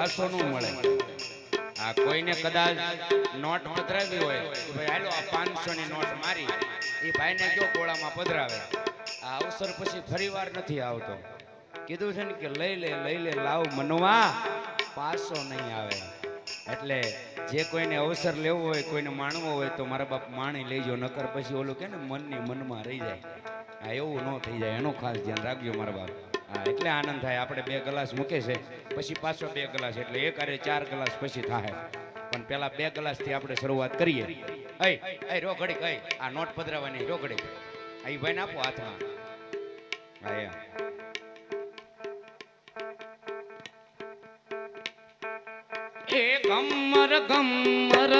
પાછો ન મળે. આ કોઈને કદાચ નોટ પધરાવી હોય ભાઈ, હાલો, આ પાંચસો ની નોટ મારી. એ ભાઈને કયો ગોળામાં પધરાવે? આ અવસર પછી ફરી વાર નથી આવતો. કીધું છે ને કે, લઈ લે લઈ લે, લાવ, મનવા. પાછો નહીં આવે. એટલે જે કોઈને અવસર લેવો હોય, કોઈને માણવો હોય, તો મારા બાપ માણી લેજો, નકર પછી ઓલું કે ને, મનની મનમાં રહી જાય. આ એવું ન થઈ જાય. એનું ખાસ ધ્યાન રાખજો મારા બાપ. એટલે આનંદ થાય. આપણે બે ગ્લાસ મૂકે છે, પછી પાછો બે ગ્લાસ. એટલે એક અરે ચાર ગ્લાસ પછી થાય પણ પેલા બે ગ્લાસથી આપણે શરૂઆત કરીએ. અય અય રો ઘડીક અય આ નોટ પધરાવાની, રો ઘડીક. આ ઈ ભાઈને આપો હાથમાં. હા એ ગમર ગમર